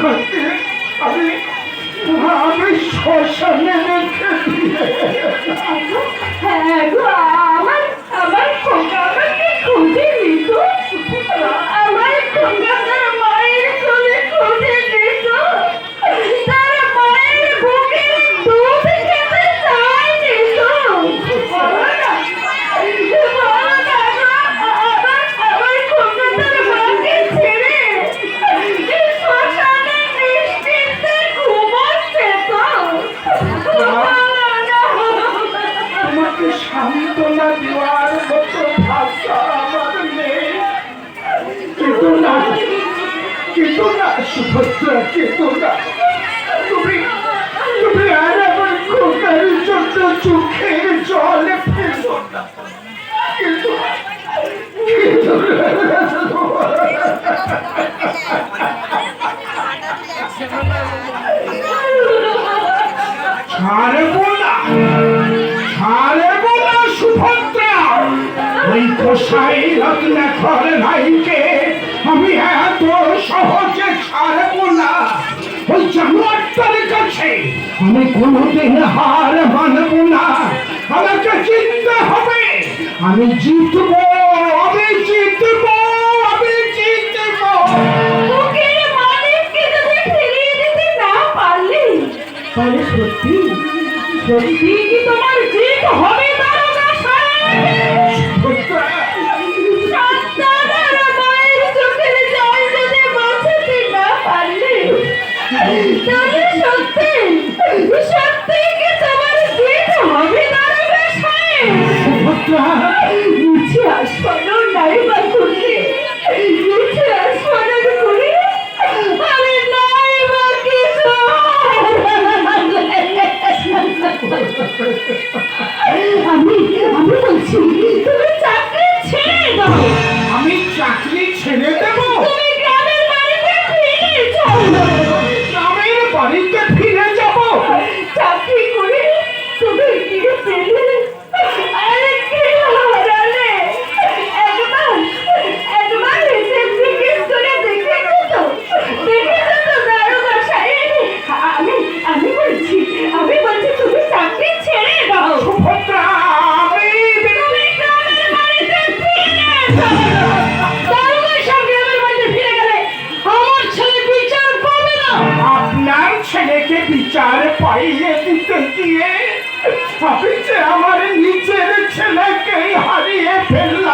করতে আমি আমি শ্মশানে রেখে দিয়ে হ্যাঁ কেতো সুভদ্রা তুমি আর আমার খোকার জন্য চোখের জলে ফেলো না। না সুভদ্রা। ওই কোষাই ঘর নাইকে আমি হ্যাঁ হচ্ছে ছাড়ে বললা ওই জানোয়ারটার কাছে। আমি কোনোদিন হার মানব না। আমাকে জিততে হবে। আমি জিতব আমি জিতব আমি জিতব। সত্যি সত্যি কি তোমার জিত হবে তারা আমি আমি বলছি তুমি চাকরি ছেড়ে দাও। ভাবি যে আমার নিজের ছেলেকেই হারিয়ে ফেললাম।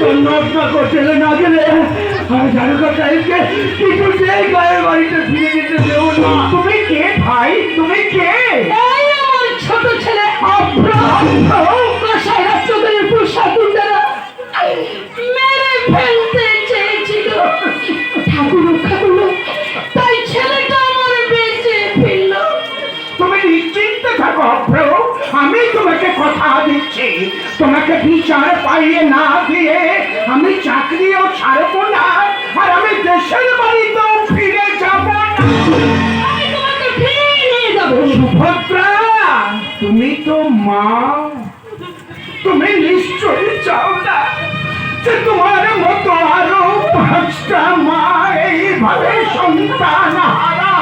সম্ভাবনা করতে না গেলে আমি জানুকা সাহেবকে কিছুতেই গায়ের বাড়িতে ফিরে যেতে দেবো না। তুমি কে ভাই? তুমি কে? ছোট ছেলে। আপনার করছি তোমাকে বিচার পাইয়ে না দিয়ে আমি চাকরিও ছাড়ব না আর আমি দেশের বাড়িতেও ফিরে যাব সুভদ্রা তুমি তো মা। তুমি নিশ্চয়ই চাও না যে তোমার মতো আরও পাঁচটা মা এইভাবে সন্তান হারা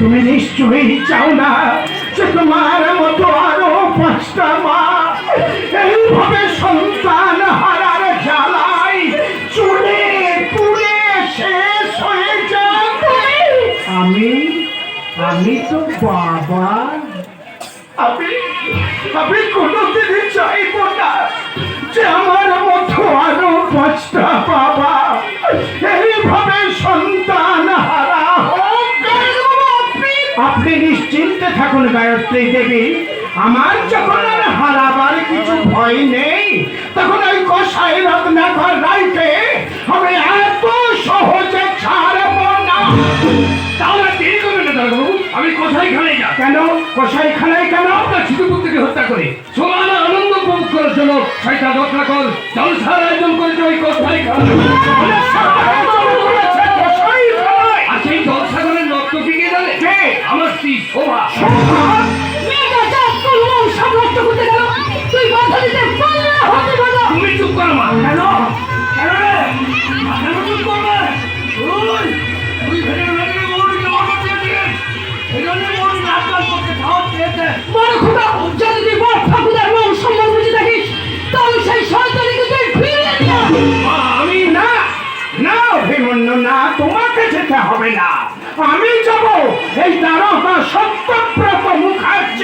তুমি নিশ্চয়ই চাও না তোমার মতো আরও পাঁচটা মা। এইভাবে সন্তান হারার জ্বালায় চুড়ে পুড়ে শেষ হয়ে যাবে আমি আমি তো বাবা। আপনি আমি কোনোদিন গায়ত্রী দেবী আমার যখন আর হারাবার কিছু ভয় নেই তখন ওই কষাই রত্নাকর রাইকে আমি এত সহজে ছাড়ব না। তাহলে দেরি করবেন না দাদাবাবু আমি কোথায় খানে যা কেন? কষাই খানায় কেন আপনার ছিটুপুত্রকে হত্যা করে। সমান আনন্দ উপভোগ করার জন্য ছয়টা রক্ষা কর জলসার আয়োজন করেছে ওই কোথায় খানায় আর সেই জলসাগরের টিকে জানে? আমার স্ত্রী শোভা? তোমাকে যেতে হবে না। আমি যাব এই দ্বারকা সত্যব্রত মুখার্জি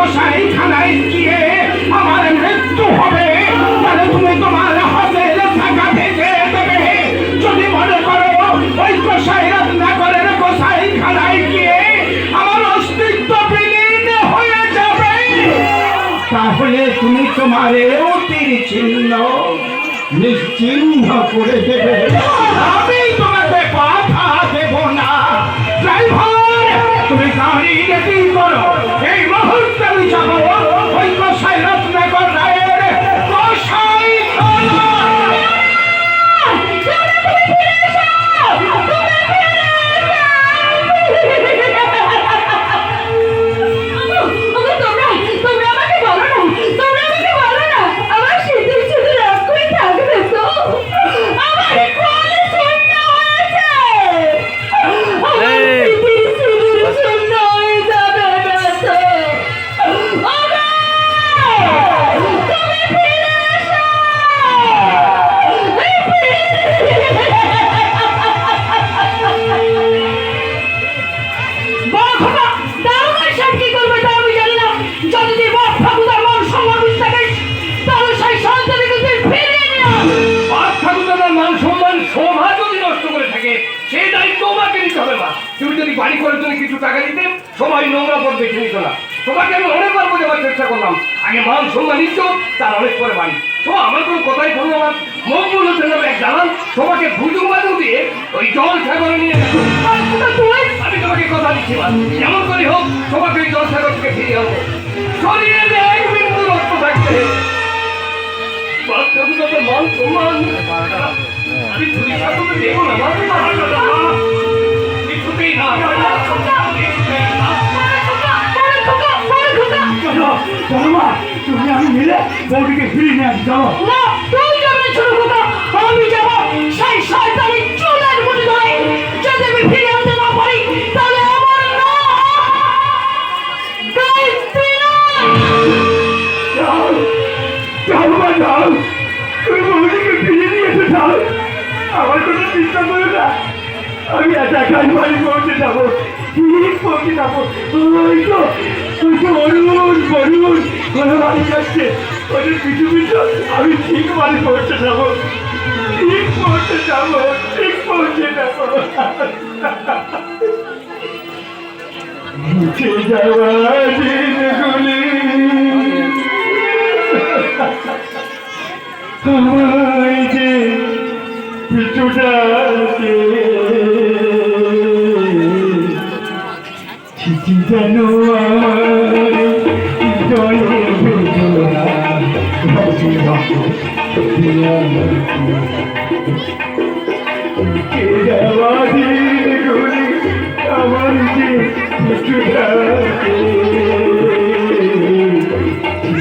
রত্নাকরের গোসাই খানায় গিয়ে আমার মৃত্যু হবে, তাহলে তুমি তোমার হাতের থাকা দেবে। যদি মনে করো ওই গোসাই রত্নাকরের গোসাই খানায় গিয়ে আমার অস্তিত্ব তাহলে তুমি তোমার অতির চিহ্ন নিশ্চিহ্ন করে দেবে। আমি তোমাকে বাধা দেব না। ড্রাইভার, তুমি গাড়ি করো। এই মুহূর্তে আমি যাব দিতে সবাই নোংরা পথ বেছে নিত না? তোমাকে আমি অনেকবার বোঝাবার চেষ্টা করলাম। আগে মান সম্মান ইজ্জত তার অনেক পরে বাড়ি তো আমার কোনো কথাই শুনলো না। মুখ মূল্য এক জানান তোমাকে ভুজুং বাজু দিয়ে ওই জল সাগরে নিয়ে আমি তোমাকে কথা দিচ্ছি যেমন করে হোক, তোমাকে ওই জল সাগর থেকে ফিরিয়ে আনব। শরীরে এক বিন্দু রক্ত ঠাকুরদার মান সম্মান আমি ঠাকুরকে দেবো না চলো মা তুমি আমি মিলে বৌদিকে ফিরিয়ে নিয়ে আসি চলো না, তুই যাবে ছোট খোকা। আমি যাব সেই শয়তানের ওদের পিছু আমি ঠিক বাড়ি পৌঁছে যাব। ঠিক পৌঁছে যাব ঠিক পৌঁছে যাব।